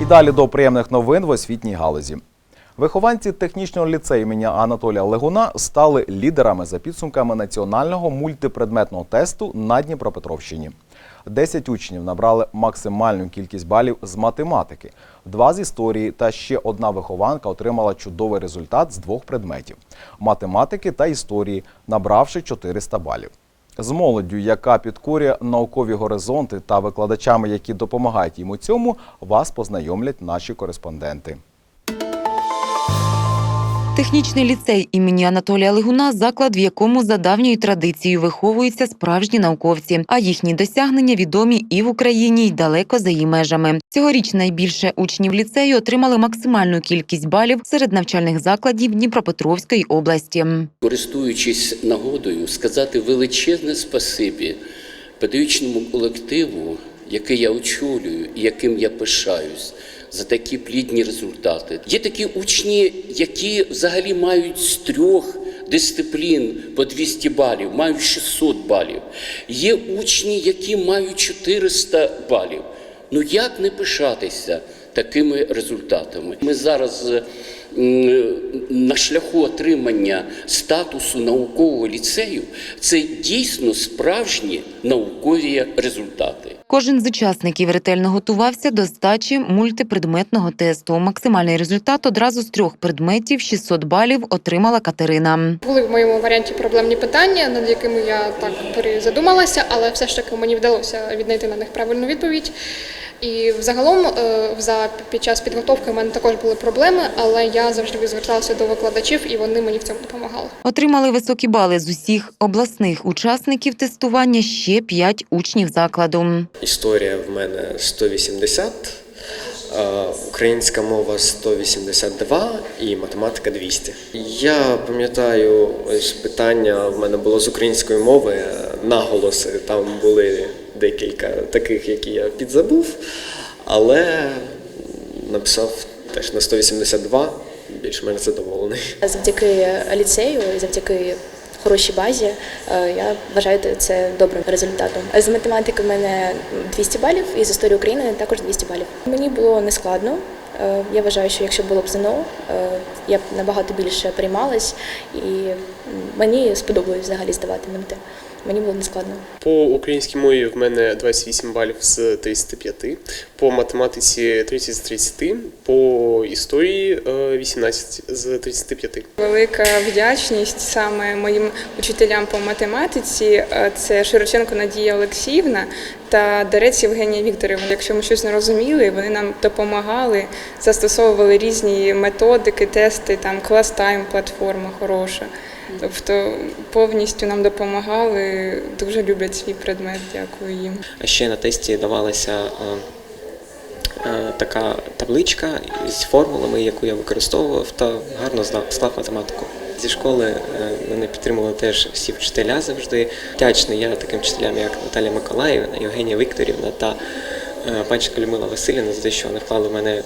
І далі до приємних новин в освітній галузі. Вихованці технічного ліцею імені Анатолія Легуна стали лідерами за підсумками національного мультипредметного тесту на Дніпропетровщині. Десять учнів набрали максимальну кількість балів з математики, два з історії та ще одна вихованка отримала чудовий результат з двох предметів математики та історії, набравши 400 балів. З молоддю, яка підкорює наукові горизонти та викладачами, які допомагають їм у цьому, вас познайомлять наші кореспонденти. Технічний ліцей імені Анатолія Лигуна заклад, в якому за давньою традицією виховуються справжні науковці, а їхні досягнення відомі і в Україні, й далеко за її межами. Цьогоріч найбільше учнів ліцею отримали максимальну кількість балів серед навчальних закладів Дніпропетровської області. користуючись нагодою, сказати величезне спасибі педагогічному колективу, який я очолюю і яким я пишаюсь. За такі плідні результати. Є такі учні, які взагалі мають з трьох дисциплін по 200 балів, мають 600 балів. Є учні, які мають 400 балів. Ну як не пишатися такими результатами? Ми зараз е, на шляху отримання статусу наукового ліцею це дійсно справжні наукові результати. Кожен з учасників ретельно готувався до здачі мультипредметного тесту. Максимальний результат одразу з трьох предметів 600 балів отримала Катерина. Були в моєму варіанті проблемні питання, над якими я так перезадумалася, але все ж таки мені вдалося віднайти на них правильну відповідь. І взагалом, е, за під час підготовки в мене також були проблеми, але я завжди зверталася до викладачів, і вони мені в цьому допомагали. Отримали високі бали з усіх обласних учасників тестування ще п'ять учнів закладу. Історія в мене 180, е, українська мова 182 і математика 200. Я пам'ятаю, ось питання в мене було з української мови, е, наголоси там були декілька таких, які я підзабув, але написав теж на 182, більш-менш задоволений. Завдяки ліцею завдяки хорошій базі е, я вважаю це добрим результатом. З математики в мене 200 балів, і з історії України також 200 балів. Мені було нескладно. Е, Я вважаю, що якщо було б ЗНО, е, я б набагато більше приймалась, і мені сподобалось взагалі здавати МТ. Мені було нескладно. По українській мові в мене 28 балів з 35, по математиці 30 з 30, по історії е, 18 з 35. Велика вдячність саме моїм учителям по математиці. е, Це Широченко Надія Олексіївна та Дарець Євгенія Вікторівна. Якщо ми щось не розуміли, вони нам допомагали, застосовували різні методики, тести, там клас тайм, платформа хороша. Тобто повністю нам допомагали, дуже люблять свій предмет. Дякую їм. А ще на тесті давалася е, е, така табличка з формулами, яку я використовував, та гарно знав, склав математику. Зі школи е, мене підтримували теж всі вчителя завжди. Вдячний я таким вчителям, як Наталія Миколаївна, Євгенія Вікторівна та панчика Людмила Васильівна за те, що вони вклали в мене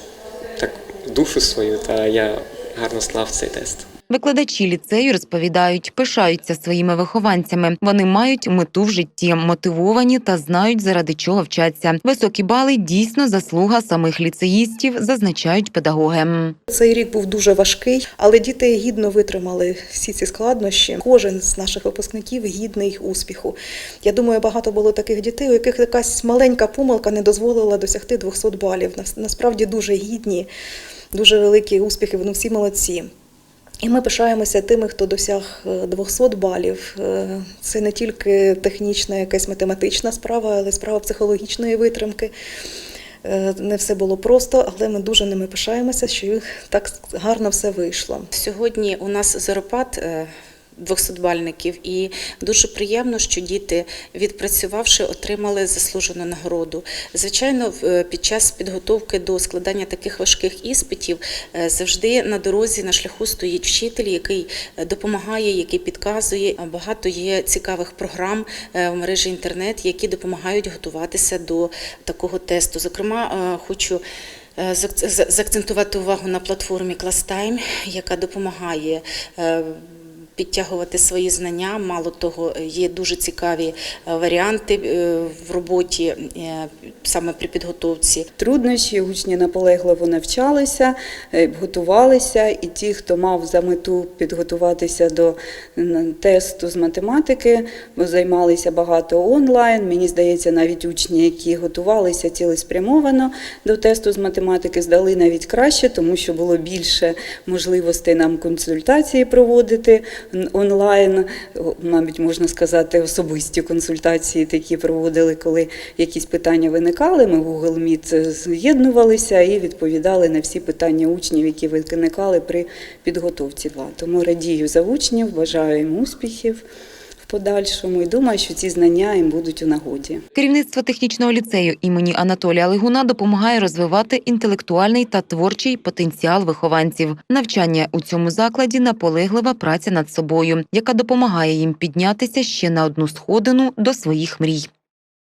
так душу свою, та я гарно склав цей тест. Викладачі ліцею розповідають, пишаються своїми вихованцями. Вони мають мету в житті, мотивовані та знають, заради чого вчаться. Високі бали дійсно заслуга самих ліцеїстів, зазначають педагоги. Цей рік був дуже важкий, але діти гідно витримали всі ці складнощі. Кожен з наших випускників гідний успіху. Я думаю, багато було таких дітей, у яких якась маленька помилка не дозволила досягти 200 балів. Нас- Насправді дуже гідні, дуже великі успіхи. Вони всі молодці. І ми пишаємося тими, хто досяг е, 200 балів. Е, Це не тільки технічна, якась математична справа, але справа психологічної витримки. Е, Не все було просто, але ми дуже ними пишаємося, що їх так гарно все вийшло. Сьогодні у нас заропат 200-бальників, і дуже приємно, що діти, відпрацювавши, отримали заслужену нагороду. Звичайно, е, під час підготовки до складання таких важких іспитів е, завжди на дорозі, на шляху стоїть вчитель, який е, допомагає, який підказує. Багато є цікавих програм е, в мережі інтернет, які допомагають готуватися до такого тесту. Зокрема, е, хочу е, заак- за- заакцентувати увагу на платформі ClassTime, яка допомагає е, підтягувати свої знання. Мало того, є дуже цікаві е, варіанти е, в роботі е, саме при підготовці. труднощі, учні наполегливо навчалися, готувалися, і ті, хто мав за мету підготуватися до тесту з математики, займалися багато онлайн. Мені здається, навіть учні, які готувалися цілеспрямовано до тесту з математики, здали навіть краще, тому що було більше можливостей нам консультації проводити онлайн, мабуть, можна сказати, особисті консультації такі проводили, коли якісь питання виникали. Ми в Google Meet з'єднувалися і відповідали на всі питання учнів, які виникали при підготовці. Тому радію за учнів, бажаю їм успіхів подальшому і думаю, що ці знання їм будуть у нагоді. Керівництво технічного ліцею імені Анатолія Лигуна допомагає розвивати інтелектуальний та творчий потенціал вихованців. Навчання у цьому закладі наполеглива праця над собою, яка допомагає їм піднятися ще на одну сходину до своїх мрій.